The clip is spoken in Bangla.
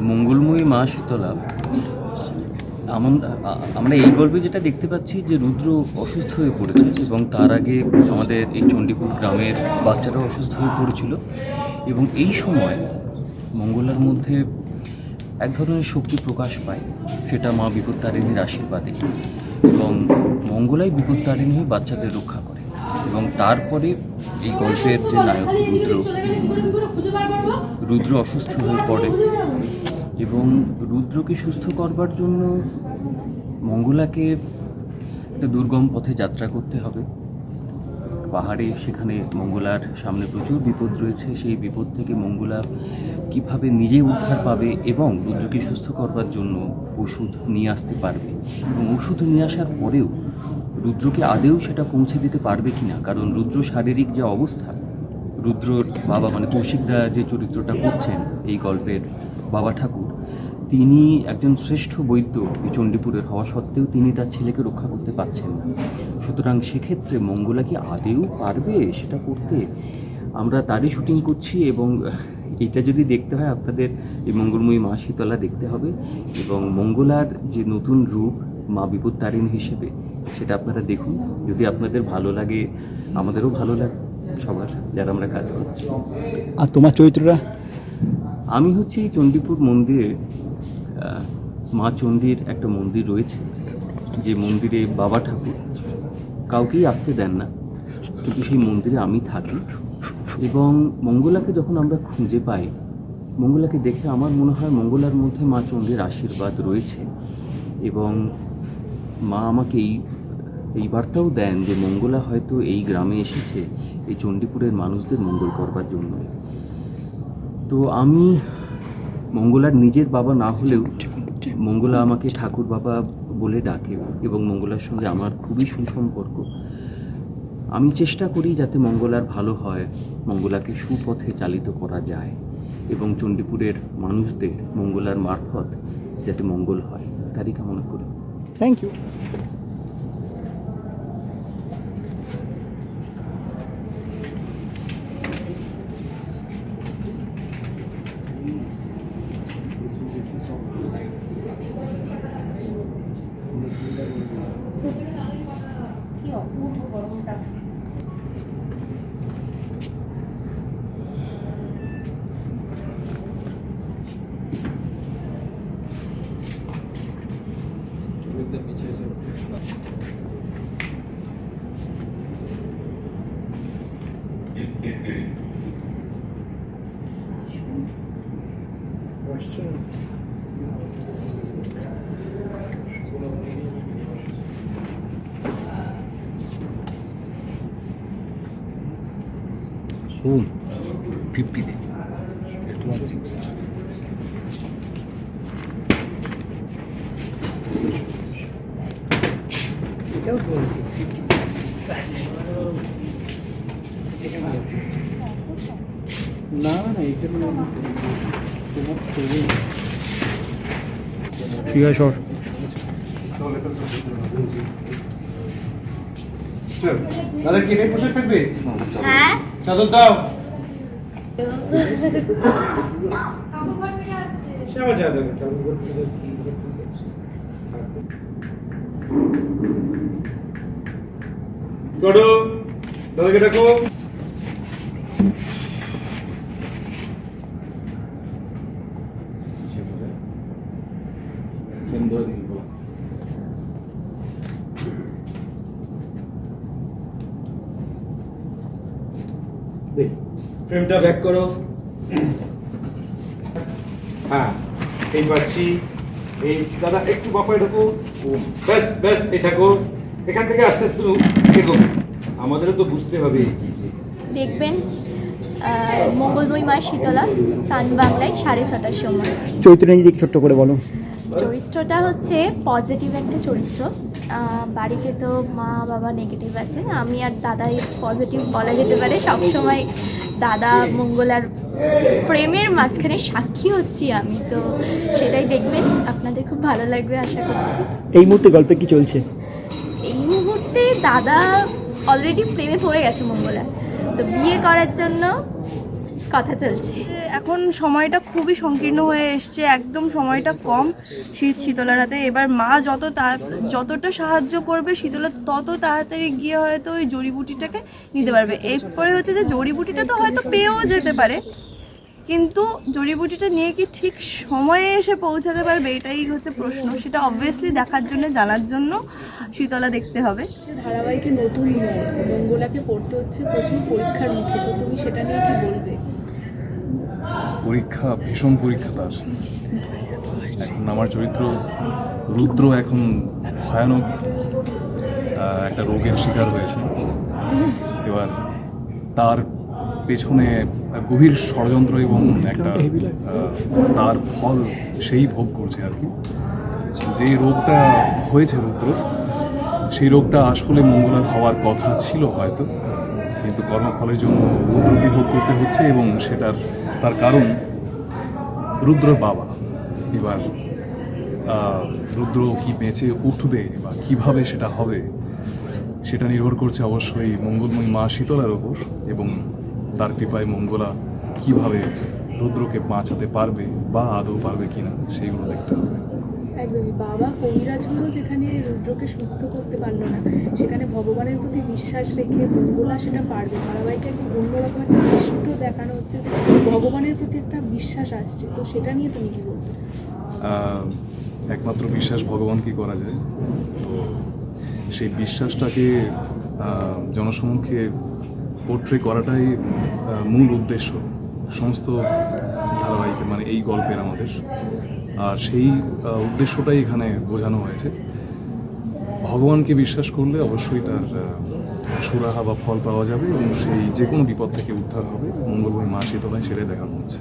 মঙ্গলময়ী মা শীতলা আমরা এই গল্পে যেটা দেখতে পাচ্ছি যে রুদ্র অসুস্থ হয়ে পড়েছে এবং তার আগে আমাদের এই চণ্ডীপুর গ্রামের বাচ্চারাও অসুস্থ হয়ে পড়েছিল এবং এই সময় মঙ্গলার মধ্যে এক ধরনের শক্তি প্রকাশ পায়, সেটা মা বিপত্তারিণীর আশীর্বাদে। এবং মঙ্গলাই বিপত্তারিণী হয়ে বাচ্চাদের রক্ষা করে। এবং তারপরে এই গল্পের যে নায়ক রুদ্র রুদ্র অসুস্থ হয়ে পড়ে। এবং রুদ্রকে সুস্থ করবার জন্য মঙ্গলাকে একটা দুর্গম পথে যাত্রা করতে হবে। পাহাড়ে সেখানে মঙ্গলার সামনে প্রচুর বিপদ রয়েছে। সেই বিপদ থেকে মঙ্গলা কীভাবে নিজে উদ্ধার পাবে এবং রুদ্রকে সুস্থ করবার জন্য ওষুধ নিয়ে আসতে পারবে? এবং ওষুধ নিয়ে আসার পরেও রুদ্রকে আদেও সেটা পৌঁছে দিতে পারবে কিনা? কারণ রুদ্র শারীরিক যে অবস্থা, রুদ্রর বাবা মানে কৌশিকদা যে চরিত্রটা করছেন এই গল্পের বাবা ঠাকুর, তিনি একজন শ্রেষ্ঠ বৈদ্য এই চণ্ডীপুরের হওয়া সত্ত্বেও তিনি তার ছেলেকে রক্ষা করতে পারছেন না। সুতরাং সেক্ষেত্রে মঙ্গলা কি আদেও পারবে সেটা করতে? আমরা তারই শুটিং করছি এবং এটা যদি দেখতে হয় আপনাদের এই মঙ্গলময়ী মা শীতলা দেখতে হবে এবং মঙ্গলার যে নতুন রূপ মা বিপত্তারিণী হিসেবে সেটা আপনারা দেখুন। যদি আপনাদের ভালো লাগে আমাদেরও ভালো লাগে সবার যারা আমরা কাজ করছি। আর তোমার চরিত্রটা? আমি হচ্ছে এই চণ্ডীপুর মন্দিরে মা চণ্ডীর একটা মন্দির রয়েছে যে মন্দিরে বাবা ঠাকুর কাউকেই আসতে দেন না। কিন্তু সেই মন্দিরে আমি থাকি। এবং মঙ্গলাকে যখন আমরা খুঁজে পাই, মঙ্গলাকে দেখে আমার মনে হয় মঙ্গলার মধ্যে মা চণ্ডীর আশীর্বাদ রয়েছে এবং মা আমাকে এই এই বার্তাও দেন যে মঙ্গলা হয়তো এই গ্রামে এসেছে, এই চণ্ডীপুরের মানুষদের মঙ্গল করবার জন্য। তো আমি মঙ্গলার নিজের বাবা না হলেও মঙ্গলা আমাকে ঠাকুর বাবা বলে ডাকে এবং মঙ্গলার সঙ্গে আমার খুবই সুসম্পর্ক। আমি চেষ্টা করি যাতে মঙ্গলার ভালো হয়, মঙ্গলাকে সুপথে চালিত করা যায় এবং চণ্ডীপুরের মানুষদের মঙ্গলার মারফত যাতে মঙ্গল হয়, তারই কামনা করি। Thank you Yeah. গরমটা শুন ফিফটি দে ওয়ান সিক্স না না এখানে তোমার ঠিক আছে সর। চল দাদা কি নেই বসে থাকবে? হ্যাঁ? চাদর দাও। গড়ো দাদাকে ডাকো। দেখ ফ্রেমটা ব্যাক করো। হ্যাঁ এই পাচ্ছি। এই দাদা একটু বাপায় ঢুকো। ব্যাস ব্যাস এই থাকো এখান থেকে আস্তে আস্তে এগোবে আমাদেরও তো বুঝতে হবে। দেখবেন আহ, মঙ্গলময়ী মা শীতলা সান বাংলায় সাড়ে ছটার সময়। চৈত্র নিজেকে ছোট্ট করে বলো। চরিত্রটা হচ্ছে পজিটিভ একটা চরিত্র। বাড়িতে তো মা বাবা নেগেটিভ আছে। আমি আর দাদাই পজিটিভ বলা যেতে পারে। সবসময় দাদা মঙ্গলার প্রেমের মাঝখানে সাক্ষী হচ্ছি আমি তো সেটাই দেখবেন। আপনাদের খুব ভালো লাগবে আশা করছি। এই মুহূর্তে গল্পে কি চলছে? এই মুহূর্তে দাদা অলরেডি প্রেমে পড়ে গেছে মঙ্গলা তো বিয়ে করার জন্য কথা চলছে। এখন সময়টা খুবই সংকীর্ণ হয়ে এসছে, একদম সময়টা কম শীত শীতলার হাতে এবার মা যত যতটা সাহায্য করবে শীতলা, তত তাড়াতাড়ি গিয়ে হয়তো ওই জড়িবুটিটাকে নিতে পারবে। এরপরে হচ্ছে যে জড়িবুটিটা তো হয়তো পেয়েও যেতে পারে, কিন্তু জড়িবুটিটা নিয়ে কি ঠিক সময়ে এসে পৌঁছাতে পারবে এটাই হচ্ছে প্রশ্ন। সেটা অবভিয়াসলি দেখার জন্য, জানার জন্য শীতলা দেখতে হবে। ধারাবাহিকে নতুন মঙ্গলাকে পড়তে হচ্ছে প্রচুর পরীক্ষার মুখে, তো তুমি সেটা নিয়ে কি বলবে? পরীক্ষা ভীষণ পরীক্ষা তার। এখন আমার চরিত্র রুদ্র এখন ভয়ানক একটা রোগের শিকার হয়েছে। এবার তার পেছনে গভীর ষড়যন্ত্র এবং একটা তার ফল সেই ভোগ করছে আর কি। যে রোগটা হয়েছে রুদ্র সেই রোগটা আসলে মঙ্গলার হওয়ার কথা ছিল হয়তো। কিন্তু কর্মফলের জন্য রুদ্রকে ভোগ করতে হচ্ছে এবং সেটার, তার কারণ রুদ্র বাবা। এবার রুদ্র কি বেঁচে উঠবে বা কীভাবে সেটা হবে, সেটা নির্ভর করছে অবশ্যই মঙ্গলময়ী মা শীতলার ওপর এবং তার কৃপায় মঙ্গলা কীভাবে রুদ্রকে বাঁচাতে পারবে বা আদৌ পারবে কিনা, সেইগুলো দেখতে হবে। একদমই। বাবা কবিরাজ হয়েও যেখানে রুদ্রকে সুস্থ করতে পারল না, সেখানে ভগবানের প্রতি বিশ্বাস রেখে মঙ্গলা সেটা পারবে। ধারাবাহিকে একদম অন্যরকম একটা দৃষ্ট দেখানো হচ্ছে যে ভগবানের প্রতি একটা বিশ্বাস আসছে। তো সেটা নিয়ে তুমি কি বলবে? একমাত্র বিশ্বাস ভগবান ভগবানকে করা যায়? তো সেই বিশ্বাসটাকে জনসমক্ষে পোট্রে করাটাই মূল উদ্দেশ্য সমস্ত ধারাবাহিকে মানে এই গল্পের আমাদের। আর সেই উদ্দেশ্যটাই এখানে বোঝানো হয়েছে। ভগবানকে বিশ্বাস করলে অবশ্যই তার সুরাহা বা ফল পাওয়া যাবে এবং সেই যে কোনো বিপদ থেকে উদ্ধার হবে। মঙ্গলময় মা শীতলায় সেটাই দেখানো হচ্ছে।